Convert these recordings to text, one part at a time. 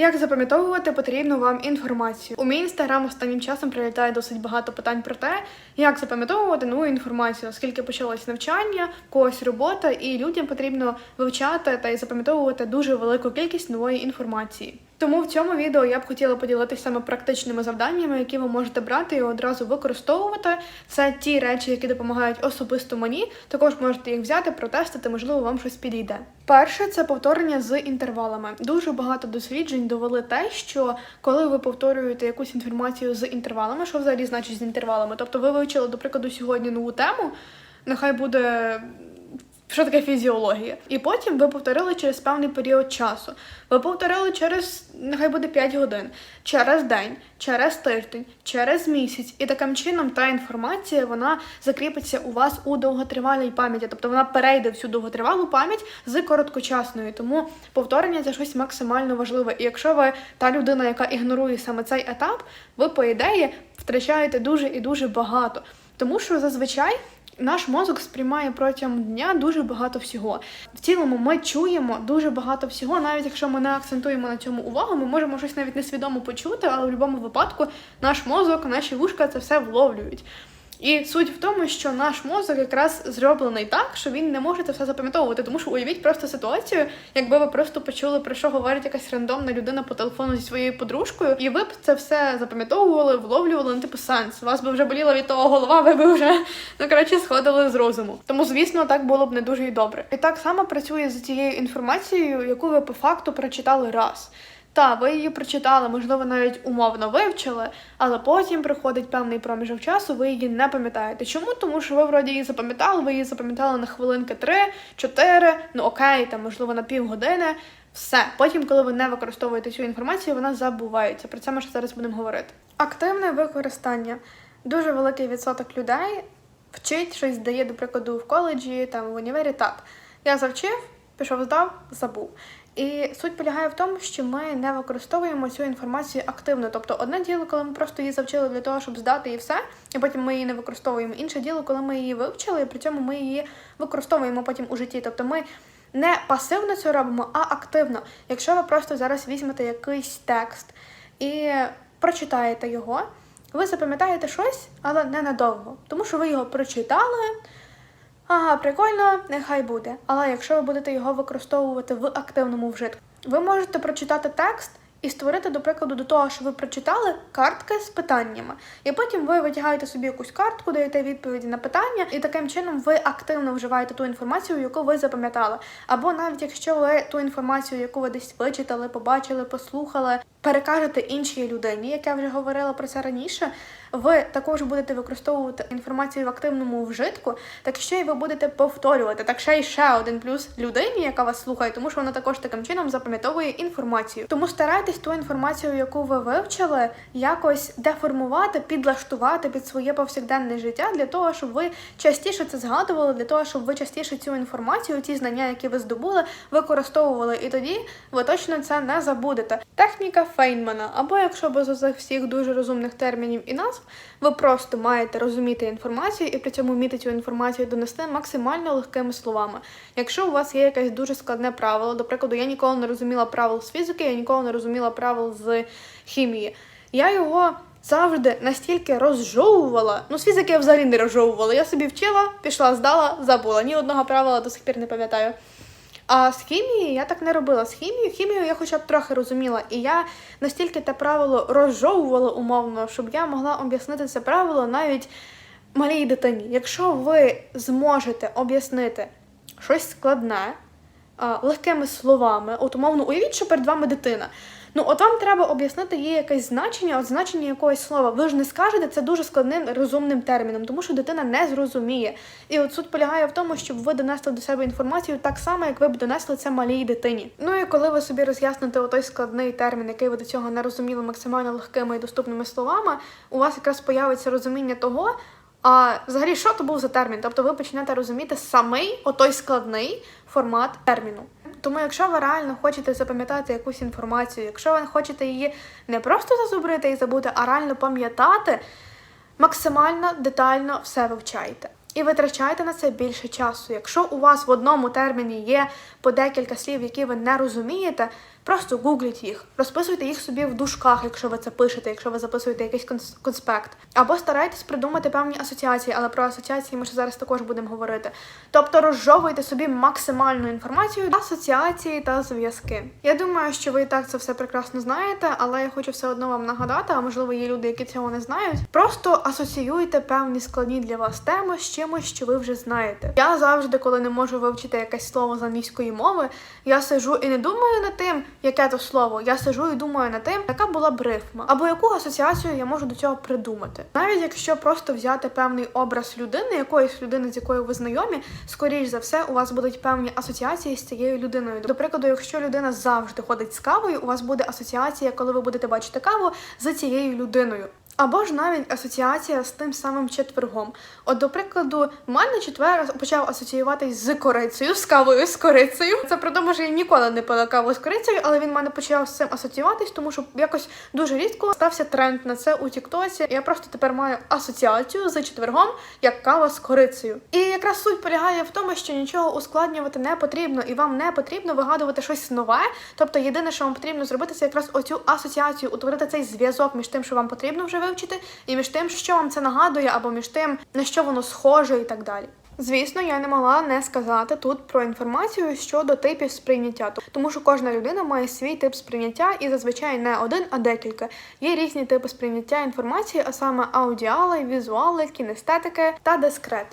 Як запам'ятовувати потрібну вам інформацію? У мій інстаграм останнім часом прилітає досить багато питань про те, як запам'ятовувати нову інформацію, оскільки почалось навчання, когось робота, і людям потрібно вивчати та й запам'ятовувати дуже велику кількість нової інформації. Тому в цьому відео я б хотіла поділитися саме практичними завданнями, які ви можете брати і одразу використовувати. Це ті речі, які допомагають особисто мені. Також можете їх взяти, протестити, можливо, вам щось підійде. Перше це повторення з інтервалами. Дуже багато досліджень довели те, що коли ви повторюєте якусь інформацію з інтервалами, що взагалі значить з інтервалами? Тобто ви вивчили, до прикладу, сьогодні нову тему, нехай буде. Що таке фізіологія? І потім ви повторили через певний період часу. Ви повторили через нехай буде 5 годин, через день, через тиждень, через місяць. І таким чином та інформація вона закріпиться у вас у довготривалій пам'яті, тобто вона перейде всю довготривалу пам'ять з короткочасною. Тому повторення це щось максимально важливе. І якщо ви та людина, яка ігнорує саме цей етап, ви, по ідеї, втрачаєте дуже і дуже багато. Тому що зазвичай наш мозок сприймає протягом дня дуже багато всього. В цілому ми чуємо дуже багато всього, навіть якщо ми не акцентуємо на цьому увагу, ми можемо щось навіть несвідомо почути, але в будь-якому випадку наш мозок, наші вушка це все вловлюють. І суть в тому, що наш мозок якраз зроблений так, що він не може це все запам'ятовувати. Тому що уявіть просто ситуацію, якби ви просто почули, про що говорить якась рандомна людина по телефону зі своєю подружкою, і ви б це все запам'ятовували, вловлювали, ну типу сенс. Вас би вже боліла від того голова, ви б вже ну коротше сходили з розуму. Тому, звісно, так було б не дуже і добре. І так само працює з тією інформацією, яку ви по факту прочитали раз. Та, ви її прочитали, можливо, навіть умовно вивчили, але потім приходить певний проміжок часу, ви її не пам'ятаєте. Чому? Тому що ви вроді її запам'ятали, ви її запам'ятали на хвилинки 3-4, ну окей, там, можливо, на півгодини. Все. Потім, коли ви не використовуєте цю інформацію, вона забувається. Про це ми ще зараз будемо говорити. Активне використання. Дуже великий відсоток людей вчить щось здає, до прикладу, в коледжі, там в універі так. Я завчив, пішов, здав, забув. І суть полягає в тому, що ми не використовуємо цю інформацію активно. Тобто, одне діло, коли ми просто її завчили для того, щоб здати і все, і потім ми її не використовуємо. Інше діло, коли ми її вивчили, і при цьому ми її використовуємо потім у житті. Тобто ми не пасивно це робимо, а активно. Якщо ви просто зараз візьмете якийсь текст і прочитаєте його, ви запам'ятаєте щось, але ненадовго, тому що ви його прочитали. Ага, прикольно, нехай буде. Але якщо ви будете його використовувати в активному вжитку, ви можете прочитати текст і створити, до прикладу, до того, що ви прочитали картки з питаннями. І потім ви витягаєте собі якусь картку, даєте відповіді на питання, і таким чином ви активно вживаєте ту інформацію, яку ви запам'ятали. Або навіть якщо ви ту інформацію, яку ви десь вичитали, побачили, послухали, перекажете іншій людині, як я вже говорила про це раніше, ви також будете використовувати інформацію в активному вжитку, так ще й ви будете повторювати. Так ще й ще один плюс людині, яка вас слухає, тому що вона також таким чином запам'ятовує інформацію. Тому старайтесь ту інформацію, яку ви вивчили, якось деформувати, підлаштувати під своє повсякденне життя для того, щоб ви частіше це згадували, для того, щоб ви частіше цю інформацію, ті знання, які ви здобули, використовували. І тоді ви точно це не забудете. Техніка Фейнмана, або якщо без оцих всіх дуже розумних термінів і назв, ви просто маєте розуміти інформацію і при цьому вміти цю інформацію донести максимально легкими словами. Якщо у вас є якесь дуже складне правило, до прикладу, я ніколи не розуміла правил з фізики, я ніколи не розуміла правил з хімії. Я його завжди настільки розжовувала. Ну, з фізики я взагалі не розжовувала. Я собі вчила, пішла, здала, забула. Ні одного правила до сих пір не пам'ятаю. А з хімії я так не робила. З хімією хімію я хоча б трохи розуміла. І я настільки те правило розжовувала умовно, щоб я могла об'яснити це правило навіть малій дитині. Якщо ви зможете об'яснити щось складне легкими словами, от умовно, уявіть, що перед вами дитина. Ну, от вам треба об'яснити їй якесь значення, от значення якогось слова. Ви ж не скажете це дуже складним розумним терміном, тому що дитина не зрозуміє. І от суть полягає в тому, щоб ви донесли до себе інформацію так само, як ви б донесли це малій дитині. Ну і коли ви собі роз'ясните отой складний термін, який ви до цього не розуміли максимально легкими і доступними словами, у вас якраз появиться розуміння того. А взагалі, що то був за термін? Тобто ви почнете розуміти самий отой складний формат терміну. Тому, якщо ви реально хочете запам'ятати якусь інформацію, якщо ви хочете її не просто зазубрити і забути, а реально пам'ятати, максимально детально все вивчайте. І витрачайте на це більше часу. Якщо у вас в одному терміні є по декілька слів, які ви не розумієте, Просто гугліть їх, розписуйте їх собі в дужках, якщо ви це пишете, якщо ви записуєте якийсь конс- конспект. Або старайтесь придумати певні асоціації, але про асоціації ми ще зараз також будемо говорити. Тобто розжовуйте собі максимальну інформацію, асоціації та зв'язки. Я думаю, що ви і так це все прекрасно знаєте, але я хочу все одно вам нагадати, а можливо є люди, які цього не знають. Просто асоціюйте певні складні для вас теми з чимось, що ви вже знаєте. Я завжди, коли не можу вивчити якесь слово з англійської мови, я сижу і не думаю над тим, яке то слово. Я сижу і думаю над тим, яка була б рифма, або яку асоціацію я можу до цього придумати. Навіть якщо просто взяти певний образ людини, якоїсь людини, з якою ви знайомі, скоріш за все, у вас будуть певні асоціації з цією людиною. До прикладу, якщо людина завжди ходить з кавою, у вас буде асоціація, коли ви будете бачити каву з цією людиною. Або ж навіть асоціація з тим самим четвергом. От, до прикладу, в мене четвер почав асоціюватись з корицею, з кавою з корицею. Це при тому, що я ніколи не пила каву з корицею, але він в мене почав з цим асоціюватись, тому що якось дуже рідко стався тренд на це у Тіктоці. Я просто тепер маю асоціацію з четвергом як кава з корицею. І якраз суть полягає в тому, що нічого ускладнювати не потрібно, і вам не потрібно вигадувати щось нове. Тобто, єдине, що вам потрібно зробити, це якраз оцю асоціацію, утворити цей зв'язок між тим, що вам потрібно вже вивчити, і між тим, що вам це нагадує, або між тим, на що воно схоже, і так далі. Звісно, я не могла не сказати тут про інформацію щодо типів сприйняття, тому що кожна людина має свій тип сприйняття, і зазвичай не один, а декілька. Є різні типи сприйняття інформації, а саме аудіали, візуали, кінестетики та дискрет.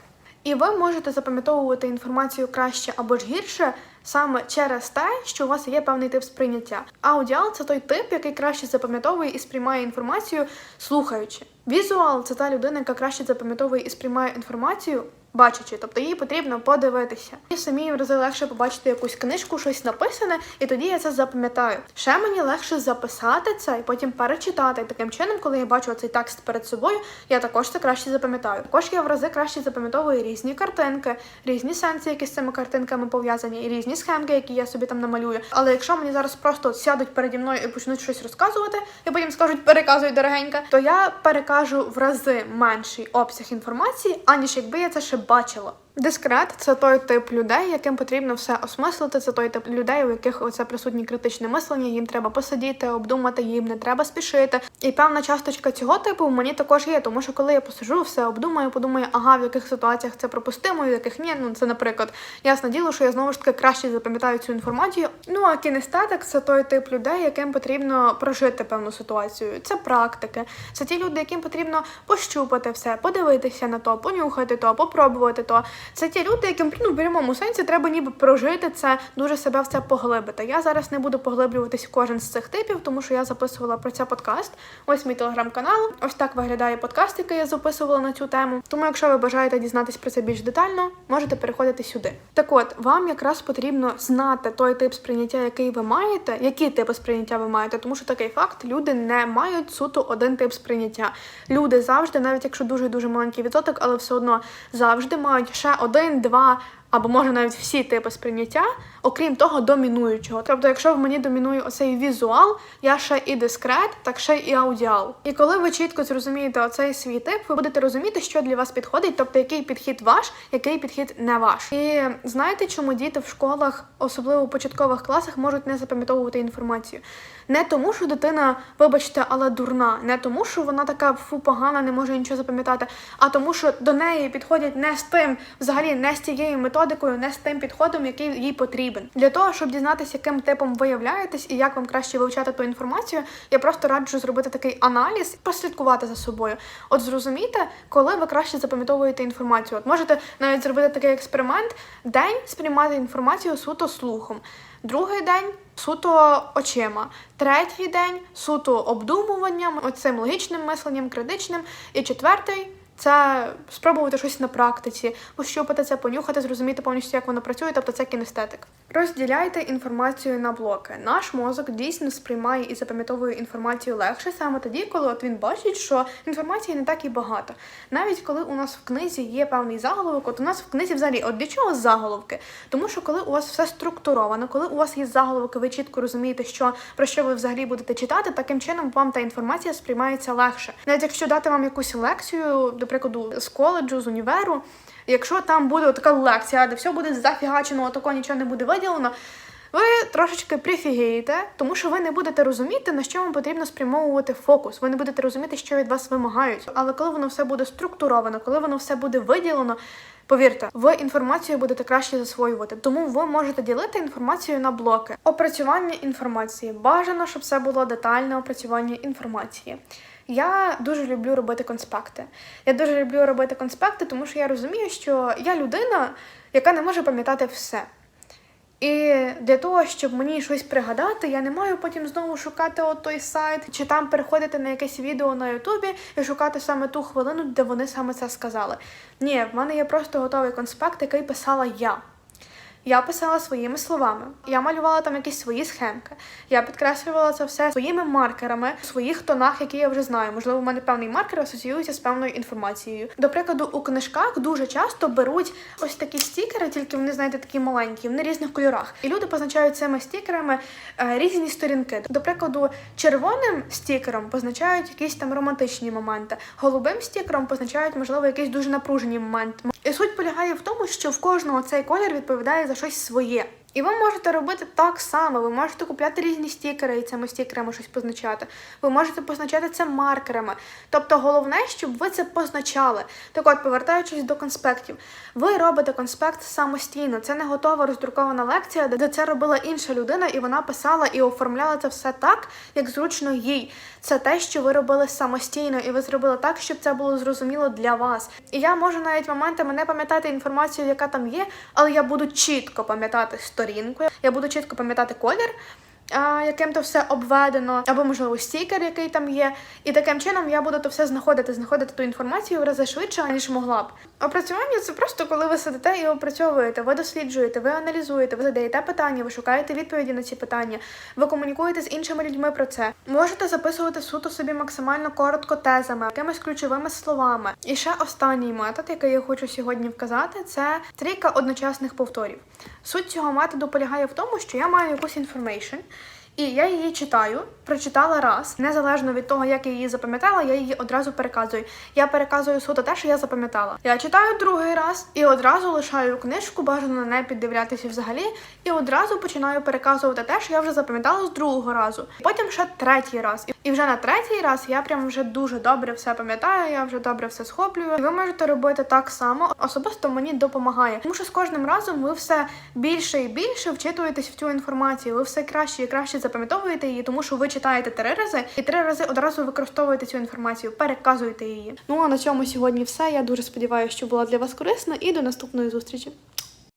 І ви можете запам'ятовувати інформацію краще або ж гірше саме через те, що у вас є певний тип сприйняття. Аудіал це той тип, який краще запам'ятовує і сприймає інформацію, слухаючи. Візуал це та людина, яка краще запам'ятовує і сприймає інформацію. Бачачи, тобто їй потрібно подивитися. І самі в рази легше побачити якусь книжку, щось написане, і тоді я це запам'ятаю. Ще мені легше записати це і потім перечитати. Таким чином, коли я бачу цей текст перед собою, я також це краще запам'ятаю. Також я в рази краще запам'ятовую різні картинки, різні сенси, які з цими картинками пов'язані, і різні схемки, які я собі там намалюю. Але якщо мені зараз просто сядуть переді мною і почнуть щось розказувати, і потім скажуть переказуй дорогенька, то я перекажу в рази менший обсяг інформації, аніж якби я це ще бачила. Дискрет це той тип людей, яким потрібно все осмислити. Це той тип людей, у яких оце присутнє критичне мислення. Їм треба посидіти, обдумати, їм не треба спішити. І певна часточка цього типу в мені також є, тому що коли я посижу, все обдумаю, подумаю, ага, в яких ситуаціях це пропустимо, в яких ні. Ну це, наприклад, ясне діло, що я знову ж таки краще запам'ятаю цю інформацію. Ну а кінестетик це той тип людей, яким потрібно прожити певну ситуацію. Це практики, це ті люди, яким потрібно пощупати все, подивитися на то, понюхати то, попробувати то. Це ті люди, яким ну, в прямому сенсі треба ніби прожити це, дуже себе в це поглибити. Я зараз не буду поглиблюватись кожен з цих типів, тому що я записувала про це подкаст. Ось мій телеграм-канал. Ось так виглядає подкаст, який я записувала на цю тему. Тому, якщо ви бажаєте дізнатись про це більш детально, можете переходити сюди. Так от, вам якраз потрібно знати той тип сприйняття, який ви маєте, які типи сприйняття ви маєте, тому що такий факт люди не мають суто один тип сприйняття. Люди завжди, навіть якщо дуже дуже маленький відсоток, але все одно завжди мають ще один, два. Або може навіть всі типи сприйняття, окрім того, домінуючого. Тобто, якщо в мені домінує оцей візуал, я ще і дискрет, так ще і аудіал. І коли ви чітко зрозумієте оцей свій тип, ви будете розуміти, що для вас підходить, тобто який підхід ваш, який підхід не ваш. І знаєте, чому діти в школах, особливо у початкових класах, можуть не запам'ятовувати інформацію? Не тому, що дитина, вибачте, але дурна, не тому, що вона така фу погана, не може нічого запам'ятати, а тому, що до неї підходять не з тим, взагалі не з тією методикою, не з тим підходом, який їй потрібен. Для того, щоб дізнатися, яким типом ви являєтесь і як вам краще вивчати ту інформацію, я просто раджу зробити такий аналіз, прослідкувати за собою. От зрозумійте, коли ви краще запам'ятовуєте інформацію. От можете навіть зробити такий експеримент: день сприймати інформацію суто слухом. Другий день суто очима, третій день суто обдумуванням, оцим логічним мисленням, критичним, і четвертий. Це спробувати щось на практиці, пощупати це, понюхати, зрозуміти повністю, як воно працює, тобто це кінестетик. Розділяйте інформацію на блоки. Наш мозок дійсно сприймає і запам'ятовує інформацію легше саме тоді, коли от він бачить, що інформації не так і багато. Навіть коли у нас в книзі є певний заголовок, от у нас в книзі взагалі от для чого заголовки? Тому що коли у вас все структуровано, коли у вас є заголовки, ви чітко розумієте, що про що ви взагалі будете читати, таким чином вам та інформація сприймається легше. Навіть якщо дати вам якусь лекцію, до прикладу, з коледжу, з універу. Якщо там буде така лекція, де все буде зафігачено, отако нічого не буде виділено. ви трошечки прифігієте, тому що ви не будете розуміти, на що вам потрібно спрямовувати фокус. Ви не будете розуміти, що від вас вимагають. Але коли воно все буде структуровано, коли воно все буде виділено. Повірте, ви інформацію будете краще засвоювати, тому ви можете ділити інформацію на блоки. Опрацювання інформації. Бажано, щоб це було детальне опрацювання інформації. Я дуже люблю робити конспекти. Я дуже люблю робити конспекти, тому що я розумію, що я людина, яка не може пам'ятати все. І для того, щоб мені щось пригадати, я не маю потім знову шукати от той сайт, чи там переходити на якесь відео на Ютубі і шукати саме ту хвилину, де вони саме це сказали. Ні, в мене є просто готовий конспект, який писала я. Я писала своїми словами. Я малювала там якісь свої схемки. Я підкреслювала це все своїми маркерами в своїх тонах, які я вже знаю. Можливо, в мене певний маркер асоціюється з певною інформацією. До прикладу, у книжках дуже часто беруть ось такі стікери, тільки вони, знаєте, такі маленькі, вони різних кольорах. І люди позначають цими стікерами е, різні сторінки. До прикладу, червоним стікером позначають якісь там романтичні моменти, голубим стікером позначають, можливо, якийсь дуже напружені моменти. І суть полягає в тому, що в кожного цей колір відповідає за щось своє. І ви можете робити так само. Ви можете купляти різні стікери і цими стікерами щось позначати. Ви можете позначати це маркерами. Тобто головне, щоб ви це позначали. Так от, повертаючись до конспектів, ви робите конспект самостійно. Це не готова роздрукована лекція, де це робила інша людина, і вона писала і оформляла це все так, як зручно їй. Це те, що ви робили самостійно, і ви зробили так, щоб це було зрозуміло для вас. І я можу навіть моментами не пам'ятати інформацію, яка там є, але я буду чітко пам'ятати сторінку, я буду чітко пам'ятати колір. Яким то все обведено, або можливо стікер, який там є, і таким чином я буду то все знаходити, знаходити ту інформацію в рази швидше, ніж могла б. Опрацювання це просто коли ви сидите і опрацьовуєте, ви досліджуєте, ви аналізуєте, ви задаєте питання, ви шукаєте відповіді на ці питання, ви комунікуєте з іншими людьми про це. Можете записувати суто собі максимально коротко тезами, якимись ключовими словами. І ще останній метод, який я хочу сьогодні вказати, це трійка одночасних повторів. Суть цього методу полягає в тому, що я маю якусь інформейшн. І я її читаю, прочитала раз, незалежно від того, як я її запам'ятала, я її одразу переказую. Я переказую суто те, що я запам'ятала. Я читаю другий раз і одразу лишаю книжку, бажано не піддивлятися взагалі, і одразу починаю переказувати те, що я вже запам'ятала з другого разу. Потім ще третій раз. І вже на третій раз я прям вже дуже добре все пам'ятаю, я вже добре все схоплюю. Ви можете робити так само. Особисто мені допомагає, тому що з кожним разом ви все більше і більше вчитуєтесь в цю інформацію. Ви все краще і краще запам'ятовуєте її, тому що ви читаєте три рази і три рази одразу використовуєте цю інформацію, переказуєте її. Ну а на цьому сьогодні все. Я дуже сподіваюся, що була для вас корисна, і до наступної зустрічі.